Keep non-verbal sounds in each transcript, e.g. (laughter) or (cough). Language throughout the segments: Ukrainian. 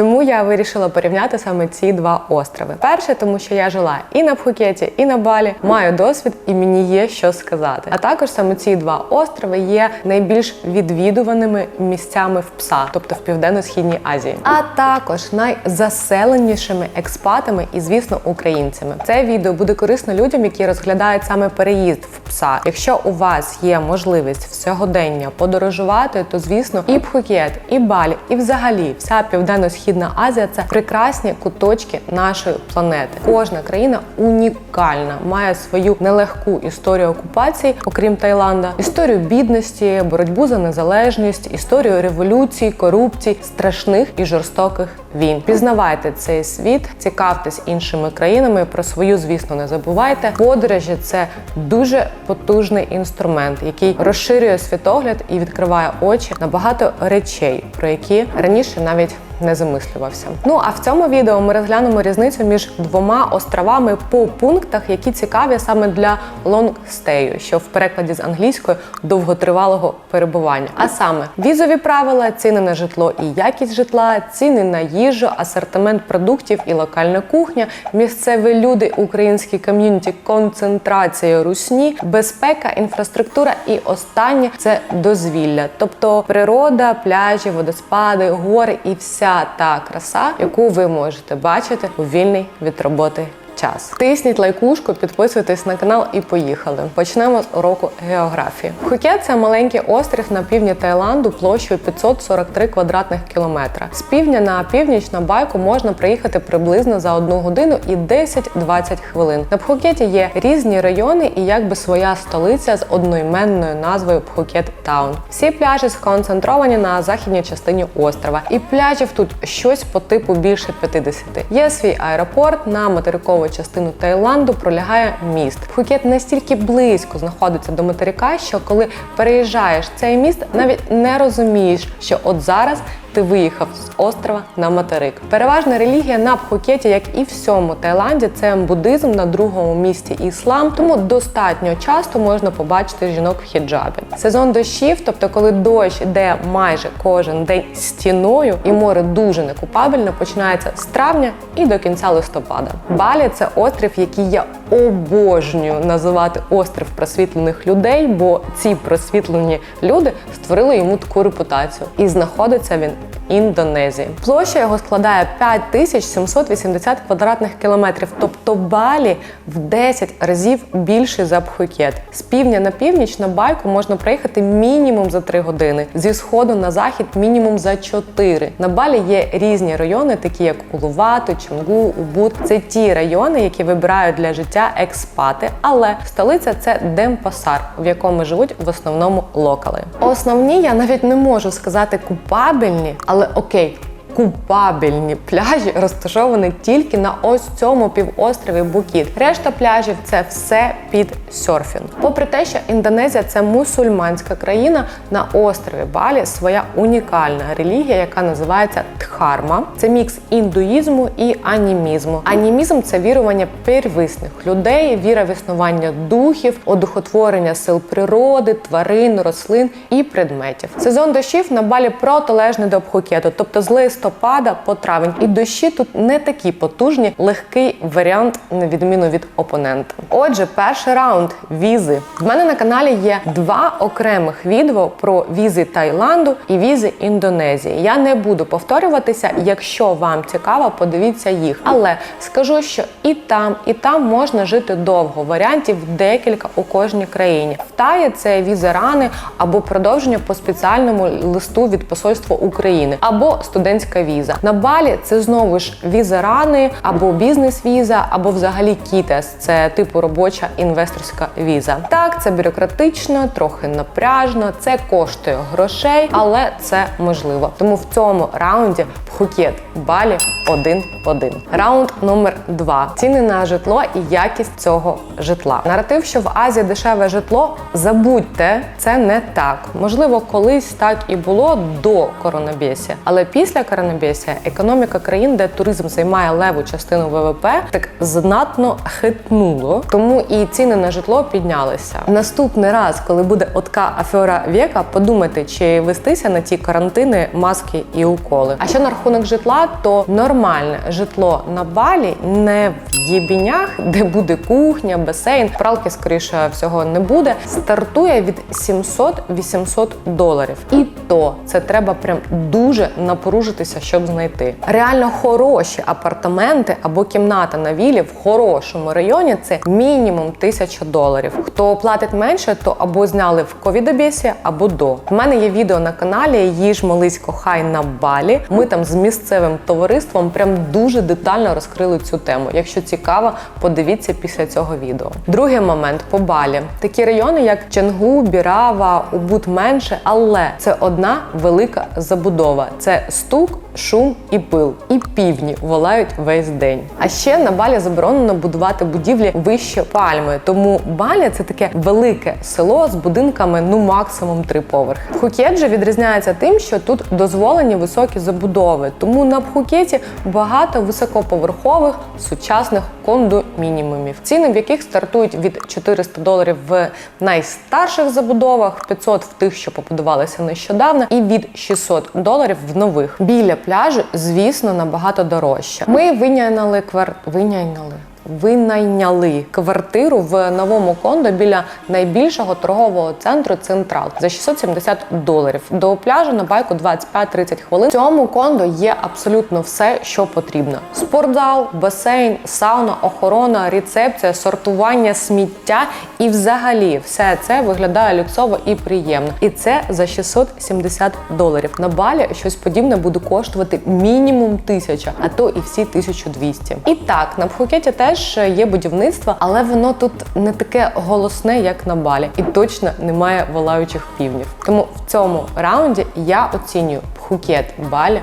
Чому я вирішила порівняти саме ці два острови? Перше, тому що я жила і на Пхукеті, і на Балі, маю досвід, і мені є що сказати. А також саме ці два острови є найбільш відвідуваними місцями в ПСА, тобто в південно-східній Азії, а також найзаселенішими експатами і, звісно, українцями. Це відео буде корисно людям, які розглядають саме переїзд в ПСА. Якщо у вас є можливість в сьогодення подорожувати, то звісно і Пхукет, і Балі, і взагалі вся південно-східна Азія це прекрасні куточки нашої планети. Кожна країна унікальна, має свою нелегку історію окупації, окрім Таїланда, історію бідності, боротьбу за незалежність, історію революцій, корупцій, страшних і жорстоких війн. Пізнавайте цей світ, цікавтесь іншими країнами. Про свою, звісно, не забувайте. Подорожі це дуже потужний інструмент, який розширює світогляд і відкриває очі на багато речей, про які раніше навіть не замислювався. Ну а в цьому відео ми розглянемо різницю між двома островами по пунктах, які цікаві саме для лонгстею, що в перекладі з англійської довготривалого перебування. А саме візові правила, ціни на житло і якість житла, ціни на їжу, асортимент продуктів і локальна кухня, місцеві люди, українські ком'юніті, концентрація русні, безпека, інфраструктура і останнє це дозвілля, тобто природа, пляжі, водоспади, гори і вся та краса, яку ви можете бачити у вільний від роботи. Час тисніть лайкушку, підписуйтесь на канал і поїхали. Почнемо з уроку географії. Пхукет – це маленький острів на півдні Таїланду площею 543 квадратних кілометра. З півдня на північ на байку можна приїхати приблизно за одну годину і 10-20 хвилин. На Пхукеті є різні райони і якби своя столиця з одноіменною назвою Пхукет Таун. Всі пляжі сконцентровані на західній частині острова, і пляжів тут щось по типу більше 50. Є свій аеропорт на материкову частину Таїланду пролягає міст. Пхукет настільки близько знаходиться до материка, що коли переїжджаєш цей міст, навіть не розумієш, що от зараз ти виїхав з острова на материк. Переважна релігія на Пхукеті, як і всьому Таїланді, це буддизм на другому місці іслам, тому достатньо часто можна побачити жінок в хіджабі. Сезон дощів, тобто коли дощ йде майже кожен день стіною, і море дуже некупабельне, починається з травня і до кінця листопада. Балі це острів, який я обожнюю називати острів просвітлених людей, бо ці просвітлені люди створили йому таку репутацію, і знаходиться він. Індонезії площа його складає 5780 квадратних кілометрів, тобто Балі в 10 разів більше за Пхукет. З півдня на північ на байку можна проїхати мінімум за 3 години, зі сходу на захід мінімум за 4. На Балі є різні райони, такі як Улувату, Чонгу, Убуд. Це ті райони, які вибирають для життя експати, але столиця це Демпасар, в якому живуть в основному локали. Основні я навіть не можу сказати купабельні, але окей. Купабельні пляжі розташовані тільки на ось цьому півострові Букіт. Решта пляжів це все під серфінг. Попри те, що Індонезія це мусульманська країна, на острові Балі своя унікальна релігія, яка називається Дхарма. Це мікс індуїзму і анімізму. Анімізм це вірування первисних людей, віра в існування духів, одухотворення сил природи, тварин, рослин і предметів. Сезон дощів на Балі протилежний до Пхукету, тобто з листопада по травень. І дощі тут не такі потужні, легкий варіант на відміну від опонента. Отже, перший раунд візи. В мене на каналі є два окремих відео про візи Таїланду і візи Індонезії. Я не буду повторюватися. Якщо вам цікаво, подивіться їх. Але скажу, що і там, і там можна жити довго. Варіантів декілька у кожній країні. В Таї це віза рани або продовження по спеціальному листу від посольства України або студентська віза. На Балі це знову ж віза рани або бізнес-віза, або взагалі кітес. Це типу робоча інвесторська віза. Так, це бюрократично, трохи напряжно, це коштує грошей, але це можливо. Тому в цьому раунді Пхукет Балі один-один. Раунд номер два. ціни на житло і якість цього житла. Наратив, що в Азії дешеве житло, забудьте, це не так. Можливо, колись так і було до коронабєсія, але після коронабєсія економіка країн, де туризм займає леву частину ВВП, так знатно хитнуло, тому і ціни на житло піднялися. Наступний раз, коли буде отка афера віка, подумайте, чи вестися на ті карантини, маски і уколи. А що на рахунок житла, то нормальне житло на балі не в єбінях, де буде кухня, басейн, пралки, скоріше всього, не буде. Стартує від 700-800 доларів. І то це треба прям дуже напоружитися, щоб знайти. Реально хороші апартаменти або кімната на вілі в хорошому районі це мінімум 1000 доларів. Хто платить менше, то або зняли в ковідобісі, або до. У мене є відео на каналі Їж молись кохай на балі. Ми там з місцевим товариством прям дуже детально розкрили цю тему. Якщо цікаво, подивіться після цього відео. Другий момент по балі. Такі райони, як Ченгу, Бірава, Убуд менше, але це одна велика забудова. Це стук. Шум і пил, і півні волають весь день. А ще на балі заборонено будувати будівлі вище пальми. Тому балі це таке велике село з будинками, ну максимум три поверхи. Пхукет же відрізняється тим, що тут дозволені високі забудови. Тому на Пхукеті багато високоповерхових сучасних кондомінімумів, ціни в яких стартують від 400 доларів в найстарших забудовах, 500 в тих, що побудувалися нещодавно, і від 600 доларів в нових. Біля пляжу, звісно, набагато дорожче. Ми виняли квар... виняли. Винайняли квартиру в новому кондо біля найбільшого торгового центру Централ за 670 доларів. До пляжу на байку 25-30 хвилин. В цьому кондо є абсолютно все, що потрібно: спортзал, басейн, сауна, охорона, рецепція, сортування сміття і, взагалі, все це виглядає люксово і приємно. І це за 670 доларів. На балі щось подібне буде коштувати мінімум тисяча, а то і всі 1200. І так на Пхукеті теж є будівництво, але воно тут не таке голосне, як на балі, і точно немає волаючих півнів. Тому в цьому раунді я оцінюю Пхукет Балі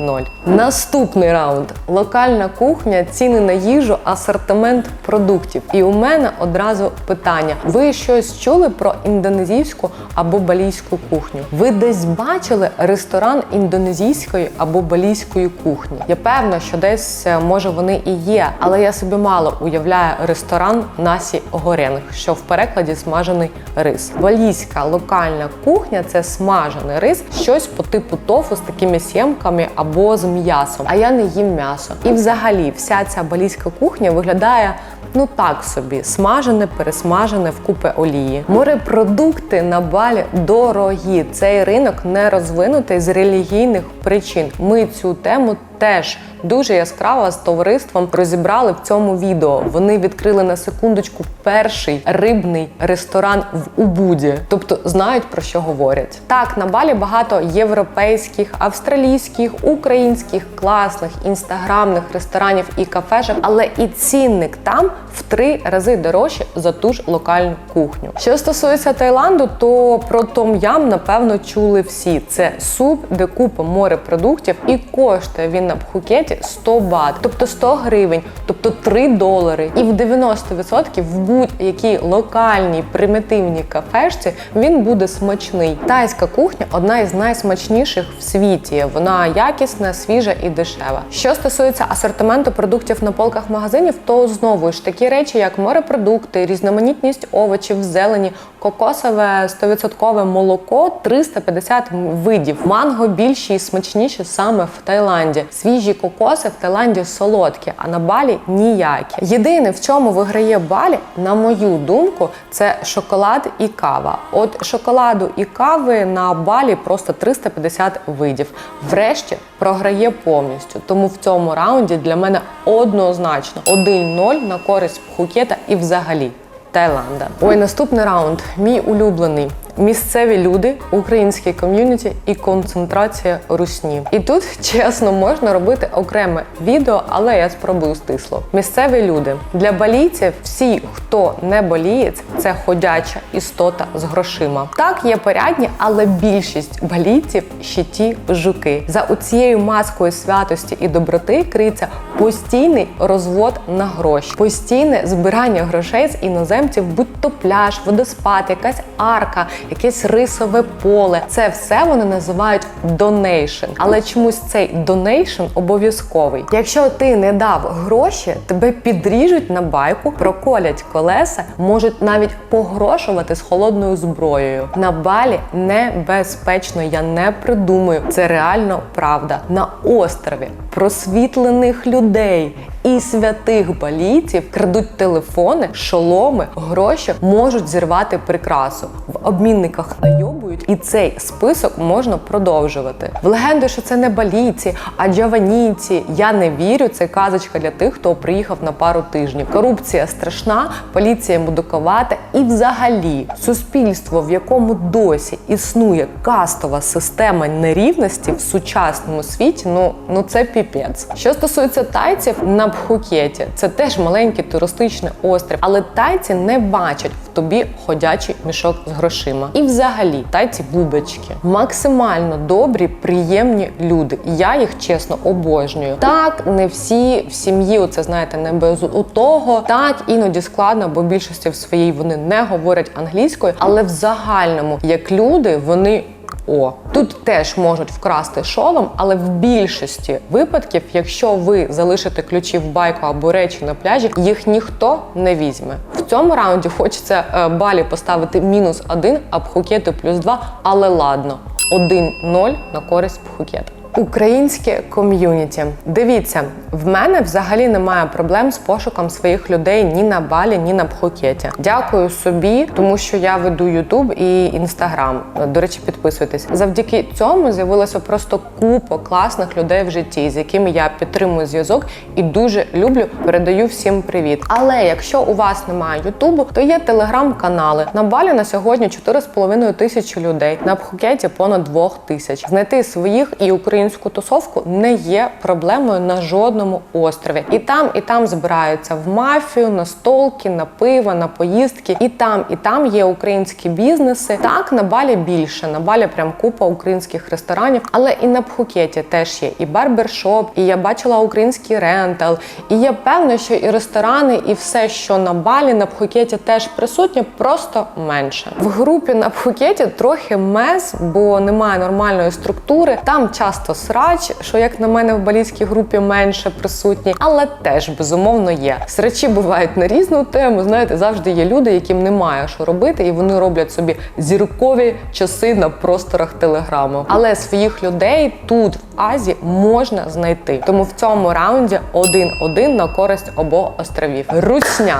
1-0. Наступний раунд: локальна кухня, ціни на їжу, асортимент продуктів. І у мене одразу питання: ви щось чули про індонезійську або балійську кухню? Ви десь бачили ресторан індонезійської або балійської кухні? Я певна, що десь е, може вони і є, але я собі мало уявляю ресторан Насі Горенг, що в перекладі смажений рис. Балійська локальна кухня це смажений рис, щось по типу тофу з такими сімками або з м'ясом. А я не їм м'ясо. І взагалі вся ця балійська кухня виглядає. Ну так собі, смажене, пересмажене в купи олії. Морепродукти на балі дорогі. Цей ринок не розвинутий з релігійних причин. Ми цю тему теж дуже яскраво з товариством розібрали в цьому відео. Вони відкрили на секундочку перший рибний ресторан в Убуді, тобто знають про що говорять. Так, на балі багато європейських, австралійських, українських, класних інстаграмних ресторанів і кафешок, але і цінник там в три рази дорожче за ту ж локальну кухню. Що стосується Таїланду, то про том-ям, напевно чули всі. Це суп, де купа морепродуктів, і коштує він на Пхукеті 100 бат, тобто 100 гривень, тобто 3 долари. І в 90% в будь-якій локальній примітивній кафешці він буде смачний. Тайська кухня одна із найсмачніших в світі. Вона якісна, свіжа і дешева. Що стосується асортименту продуктів на полках магазинів, то знову ж такі речі, як морепродукти, різноманітність овочів, зелені, кокосове 100% молоко 350 видів. Манго більші і смачніші саме в Таїланді. Свіжі кокоси в Таїланді солодкі, а на балі ніякі. Єдине, в чому виграє балі, на мою думку, це шоколад і кава. От шоколаду і кави на балі просто 350 видів. Врешті програє повністю. Тому в цьому раунді для мене однозначно 1-0 на користь Пхукета і взагалі. Таїланда. Ой, наступний раунд. Мій улюблений місцеві люди, українське ком'юніті і концентрація русні. І тут чесно можна робити окреме відео, але я спробую стисло. Місцеві люди для балійців, всі, хто не болієць, це ходяча істота з грошима. Так є порядні, але більшість балійців ще ті жуки. За оцією маскою святості і доброти криється постійний розвод на гроші, постійне збирання грошей з іноземців, будь то пляж, водоспад, якась арка, якесь рисове поле. Це все вони називають донейшн. Але чомусь цей донейшн обов'язковий. Якщо ти не дав гроші, тебе підріжуть на байку, проколять колеса, можуть навіть погрошувати з холодною зброєю. На балі небезпечно, я не придумую. Це реально правда. На острові просвітлених людей і святих балійців крадуть телефони, шоломи, гроші, можуть зірвати прикрасу. В обмінниках найобують, і цей список можна продовжувати. В легенду, що це не балійці, а джаванійці. Я не вірю. Це казочка для тих, хто приїхав на пару тижнів. Корупція страшна, поліція мудоковата, і взагалі суспільство, в якому досі існує кастова система нерівності в сучасному світі. Ну ну це піпець. Що стосується тайців на Пхукеті, це теж маленький туристичний острів, але тайці не бачать в тобі ходячий мішок з грошима. І взагалі тайці бубочки максимально добрі, приємні люди. Я їх чесно обожнюю. Так, не всі в сім'ї, оце знаєте, не без у того. Так іноді складно, бо більшості в своїй вони не говорять англійською, але в загальному, як люди, вони. О, тут теж можуть вкрасти шолом, але в більшості випадків, якщо ви залишите ключі в байку або речі на пляжі, їх ніхто не візьме. В цьому раунді хочеться е, балі поставити мінус один, а пхукети плюс два, але ладно, 1-0 на користь пхукета. Українське ком'юніті. Дивіться, в мене взагалі немає проблем з пошуком своїх людей ні на балі, ні на Пхукеті. Дякую собі, тому що я веду Ютуб і Інстаграм. До речі, підписуйтесь. Завдяки цьому з'явилося просто купа класних людей в житті, з якими я підтримую зв'язок і дуже люблю. Передаю всім привіт. Але якщо у вас немає Ютубу, то є телеграм-канали. На балі на сьогодні 4,5 тисячі людей. На Пхукеті понад 2 тисяч. Знайти своїх і українську тусовку не є проблемою на жодному острові. І там, і там збираються в мафію, на столки, на пиво, на поїздки. І там, і там є українські бізнеси. Так, на балі більше. На балі прям купа українських ресторанів, але і на Пхукеті теж є і барбершоп, і я бачила український рентал. І я певна, що і ресторани, і все, що на балі на Пхукеті теж присутнє, просто менше. В групі на Пхукеті трохи мез, бо немає нормальної структури. Там часто срач, що як на мене в балійській групі менше присутні, але теж безумовно є. Срачі бувають на різну тему. Знаєте, завжди є люди, яким немає що робити, і вони роблять собі зіркові часи на просторах телеграму. Але своїх людей тут в Азії можна знайти. Тому в цьому раунді один-один на користь обох островів. Русня.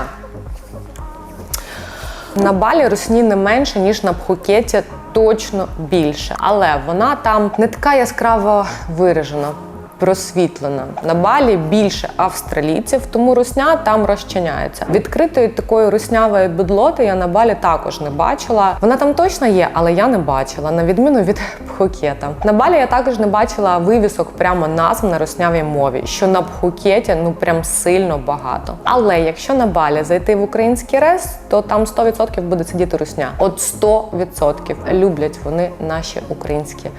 На балі русні не менше, ніж на Пхукеті, точно більше. Але вона там не така яскраво виражена. Просвітлена на балі більше австралійців, тому русня там розчиняється. Відкритої такої руснявої бедлоти я на балі також не бачила. Вона там точно є, але я не бачила, на відміну від (laughs) Пхукета. На балі я також не бачила вивісок прямо назв на руснявій мові, що на Пхукеті ну прям сильно багато. Але якщо на балі зайти в український рес, то там 100% буде сидіти русня. От 100% люблять вони наші українські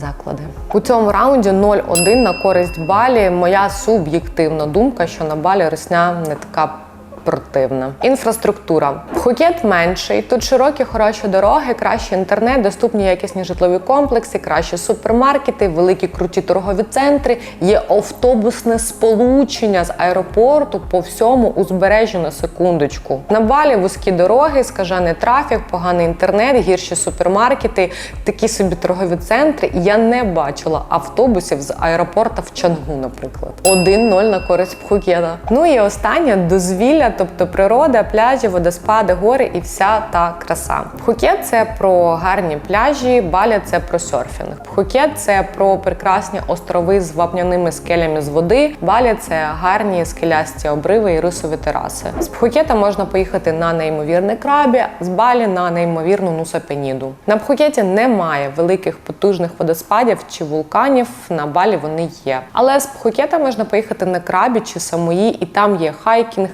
заклади. У цьому раунді 0-1 на користь балі. Моя суб'єктивна думка, що на балі росня не така. Противна інфраструктура. Пхукет менший. Тут широкі хороші дороги, кращий інтернет, доступні якісні житлові комплекси, кращі супермаркети, великі круті торгові центри. Є автобусне сполучення з аеропорту по всьому узбережжю на секундочку. На балі вузькі дороги, скажений трафік, поганий інтернет, гірші супермаркети, такі собі торгові центри. Я не бачила автобусів з аеропорта в Чангу, наприклад. 1-0 на користь Пхукета. Ну і останнє дозвілля тобто природа, пляжі, водоспади, гори і вся та краса. Пхукет це про гарні пляжі, Балі це про серфінг. Пхукет це про прекрасні острови з вапняними скелями з води. Балі це гарні скелясті обриви і рисові тераси. З Пхукета можна поїхати на неймовірний крабі, з Балі на неймовірну Нусапеніду. На Пхукеті немає великих потужних водоспадів чи вулканів. На Балі вони є. Але з Пхукета можна поїхати на крабі чи самої, і там є хайкінг,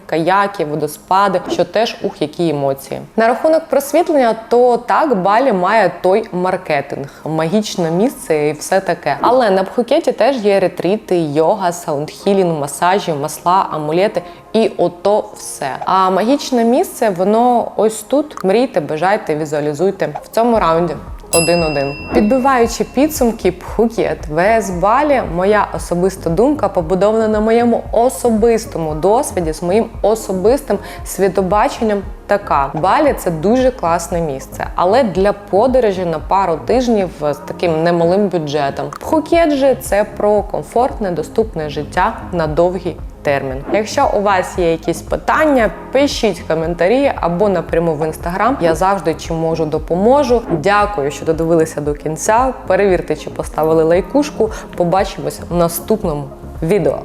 каяки, водоспади, що теж ух, які емоції. На рахунок просвітлення, то так Балі має той маркетинг, магічне місце і все таке. Але на Пхукеті теж є ретріти, йога, саундхілінг, масажі, масла, амулети. І ото все. А магічне місце, воно ось тут. Мрійте, бажайте, візуалізуйте в цьому раунді. 1-1. Підбиваючи підсумки Пхукет ВС Балі, моя особиста думка побудована на моєму особистому досвіді з моїм особистим світобаченням. Така Балі це дуже класне місце, але для подорожі на пару тижнів з таким немалим бюджетом. Пхукет же це про комфортне, доступне життя на довгий термін. Якщо у вас є якісь питання, пишіть коментарі або напряму в інстаграм. Я завжди чим можу допоможу. Дякую, що додивилися до кінця. Перевірте, чи поставили лайкушку. Побачимось в наступному відео.